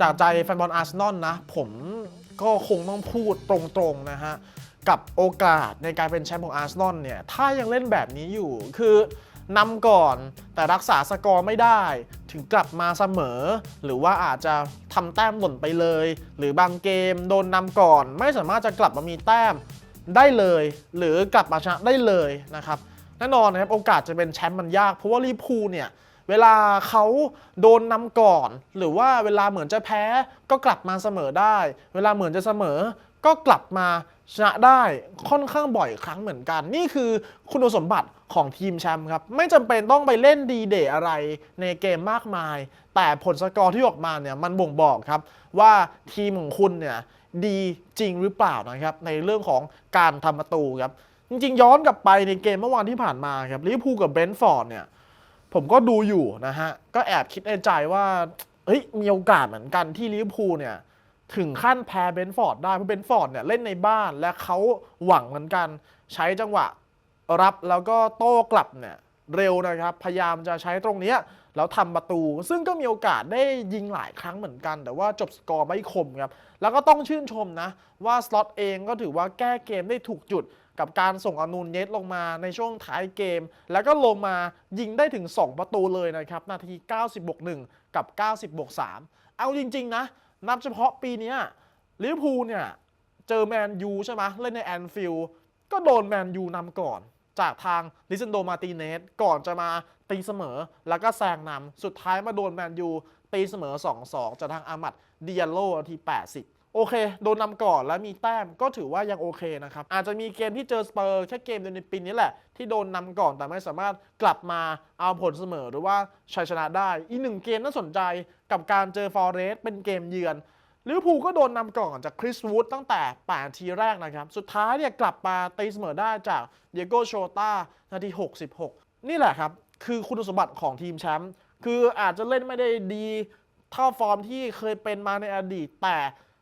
จากใจแฟนบอลอาร์เซนอลนะ ผมก็คงต้องพูดตรงๆนะฮะ กับโอกาสในการเป็นแชมป์ของอาร์เซนอลเนี่ย ถ้ายังเล่นแบบนี้อยู่คือนำก่อนแต่รักษาสกอร์ไม่ได้ ถึงกลับมาเสมอ หรือว่าอาจจะทำแต้มหล่นไปเลย หรือบางเกมโดนนำก่อน ไม่สามารถจะกลับมามีแต้มได้เลย หรือกลับมาชนะได้เลยนะครับแน่นอนนะครับโอกาสจะเป็นแชมป์มันยากเพราะว่าลิพูลเนี่ย เวลาเขาโดนนำก่อน หรือว่าเวลาเหมือนจะแพ้ก็กลับมาเสมอได้ เวลาเหมือนจะเสมอ ก็กลับมาชนะได้ค่อนข้างบ่อยครั้งเหมือนกัน นี่คือคุณสมบัติของทีมแชมป์ครับ ไม่จำเป็นต้องไปเล่นดีเดย์อะไรในเกมมากมาย แต่ผลสกอร์ที่ออกมาเนี่ยมันบ่งบอกครับ ว่าทีมของคุณเนี่ยดีจริงหรือเปล่านะครับ ในเรื่องของการทำประตูครับ จริงๆ ย้อนกลับไปในเกมเมื่อวานที่ผ่านมาครับลิเวอร์พูลกับเบรนท์ฟอร์ดเนี่ย ผมก็ดูอยู่นะฮะ ก็แอบคิดในใจว่าเฮ้ยมีโอกาสเหมือนกันที่ลิเวอร์พูลเนี่ยถึงขั้นแพ้เบนฟอร์ดได้เพราะเบนฟอร์ดเนี่ยเล่นในบ้านและเขาหวังเหมือนกัน ใช้จังหวะรับแล้วก็โต้กลับเนี่ยเร็วนะครับ พยายามจะใช้ตรงนี้แล้วทำประตู ซึ่งก็มีโอกาสได้ยิงหลายครั้งเหมือนกัน แต่ว่าจบสกอร์ไม่คมครับ แล้วก็ต้องชื่นชมนะ ว่าสล็อตเองก็ถือว่าแก้เกมได้ถูกจุด กับการส่งอนูนเยสลงมาในช่วงท้ายเกม แล้วก็ลงมายิงได้ถึง 2 ประตูเลยนะครับ นาที 90บวก1กับ 90บวก3เอาจริง ๆ นะ นับเฉพาะปีนี้ลิเวอร์พูลเนี่ย เจอแมนยูใช่ไหมเล่นในแอนฟิลด์ก็โดนแมนยูนำก่อน จากทางลิซันโดมาติเนสก่อนจะมาตีเสมอ แล้วก็แซงนำสุดท้ายมาโดนแมนยูตีเสมอ 2-2จากทางอามัดเดียโลนาที 80 โอเค โดนนำก่อนแล้วมีแต้มก็ถือว่ายังโอเคนะครับ อาจจะมีเกมที่เจอสเปอร์แค่เกมเดียวในปีนี้แหละ ที่โดนนำก่อนแต่ไม่สามารถกลับมาเอาผลเสมอหรือว่าชัยชนะได้ อีกหนึ่งเกมน่าสนใจกับการเจอฟอร์เรสเป็นเกมเยือนลิเวอร์พูลก็โดนนำก่อนจากคริสวูดตั้งแต่8นาทีแรกนะครับ สุดท้ายเนี่ยกลับมาตีเสมอได้จากเดียโกโชตานาที 66 นี่แหละครับ คือคุณสมบัติของทีมแชมป์คืออาจจะเล่นไม่ได้ดีเท่าฟอร์มที่เคยเป็นมาในอดีตแต่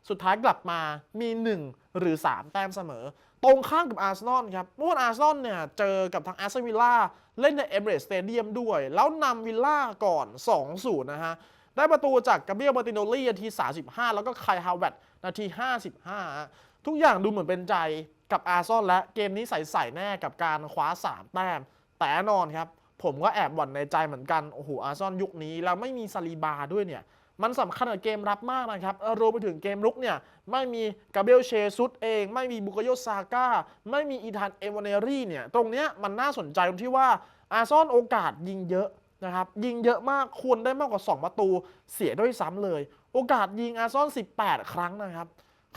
สุดท้ายกลับมามี 1 หรือ 3 แต้มเสมอ ตรงข้ามกับอาร์เซนอลครับเมื่อวันอาร์เซนอลเนี่ยเจอกับทางแอสตันวิลล่าเล่นในเอเมเรสสเตเดียมด้วย แล้วนำวิลล่าก่อน 2-0 นะฮะ ได้ประตูจากกาเบียลมาติโนลี่นาที 35 แล้วก็ไคลฮาวเวตนาที 55 ทุกอย่างดูเหมือนเป็นใจกับอาร์เซนอลและเกมนี้ใส่ๆแน่กับการคว้า 3 แต้ม แต่แน่นอนครับ ผมก็แอบหวั่นในใจเหมือนกัน โอ้โหอาร์เซนอลยุคนี้ แล้วไม่มีซาลีบาด้วยเนี่ย มันสำคัญกับเกมรับมากนะครับรวมไปถึงเกมรุกเนี่ยไม่มีกาเบรลเชซุสเอง ไม่มีบุกโยซาก้า ไม่มีอีธานเอวานเนรี่เนี่ยตรงเนี้ยมันน่าสนใจตรงที่ว่าอาร์ซอลโอกาสยิงเยอะนะครับยิงเยอะมากควรได้มากกว่า 2 ประตูเสียด้วยซ้ำเลย โอกาสยิงอาร์ซนอล18 ครั้งนะครับ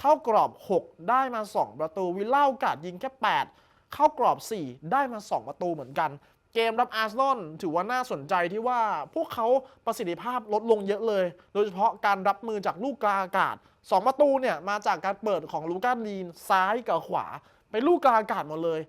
เข้ากรอบ 6 ได้มา 2 ประตู วิลล่าโอกาสยิงแค่ 8 เข้ากรอบ 4 ได้มา 2 ประตูเหมือนกัน เกมรับอาร์เซนอลถือว่าน่าสนใจที่ว่าพวกเขาประสิทธิภาพลดลงเยอะเลย โดยเฉพาะการรับมือจากลูกกลางอากาศ 2 ประตูเนี่ยมาจากการเปิดของลูก้าดีนซ้ายกับขวาไปลูกกลางอากาศหมดเลย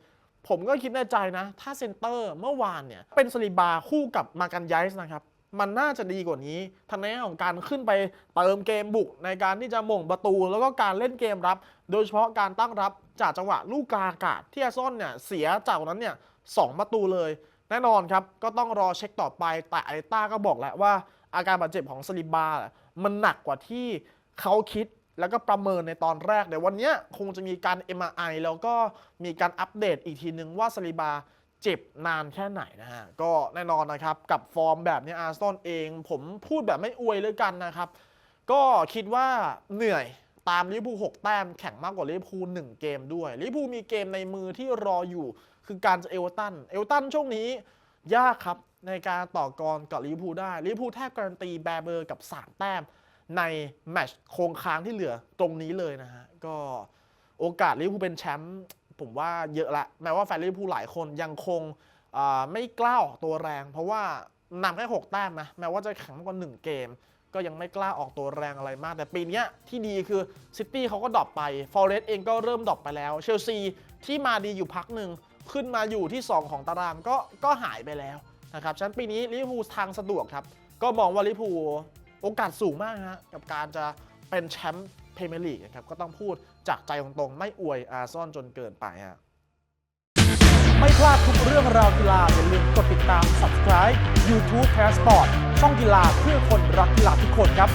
ผมก็คิดในใจนะ ถ้าเซนเตอร์เมื่อวานเนี่ยเป็นสลิบาคู่กับมากันไยส์นะครับ มันน่าจะดีกว่านี้ทางในแง่ของการขึ้นไปเติมเกมบุกในการที่จะม่งประตู แล้วก็การเล่นเกมรับ โดยเฉพาะการตั้งรับจากจังหวะลูกกาอากาศที่อาซอลเนี่ยเสียจากนั้นเนี่ยสองประตูเลย แน่นอนครับ ก็ต้องรอเช็คต่อไปแต่อาริต้าก็บอกแล้วว่า อาการบาดเจ็บของสลิบาเนี่ยมันหนักกว่าที่เขาคิดแล้วก็ประเมินในตอนแรกเดี๋ยววันนี้คงจะมีการ MRI แล้วก็มีการอัปเดตอีกทีนึงว่าสลิบา เจ็บนานแค่ไหนนะฮะ ก็แน่นอนนะครับ กับฟอร์มแบบนี้อาร์ซอลเอง ผมพูดแบบไม่อวยเลยกันนะครับ ก็คิดว่าเหนื่อยตามลิเวอร์พูล6แต้มแข่งมากกว่าลิเวอร์พูล1เกมด้วยลิเวอร์พูลมีเกมในมือที่รออยู่ คือการจะเอเวอร์ตันเอเวอร์ตันช่วงนี้ยากครับในการต่อกรกับลิเวอร์พูลได้ลิเวอร์พูลแทบการันตีแบร์เบอร์กับ 3 แต้มในแมตช์โครงค้างที่เหลือตรงนี้เลยนะฮะ ก็โอกาสลิเวอร์พูลเป็นแชมป์ ผมว่าเยอะละ แม้ว่าแฟนลิเวอร์พูลหลายคนยังคงไม่กล้าออกตัวแรง เพราะว่านำแค่6แต้มนะแม้ว่าจะแข่งมากกว่า1เกม ก็ยังไม่กล้าออกตัวแรงอะไรมาก แต่ปีนี้ที่ดีคือซิตี้เขาก็ดรอปไปฟอเรสต์เองก็เริ่มดรอปไปแล้ว เชลซีที่มาดีอยู่พักหนึ่งขึ้นมาอยู่ที่ 2 ของตารางก็ก็หายไปแล้วนะครับฉะนั้นปีนี้ลิเวอร์พูลทางสะดวกครับ ก็มองว่าลิเวอร์พูลโอกาสสูงมากฮะกับการจะเป็นแชมป์ พรีเมียร์ลีกนะครับก็ต้องพูดจากใจตรงๆไม่อวยอาร์ซอนจนเกินไปฮะไม่พลาดทุกเรื่องราวกีฬาอย่าลืมกดติดตาม subscribe YouTube Passport ช่องกีฬาเพื่อคนรักกีฬาทุกคนครับ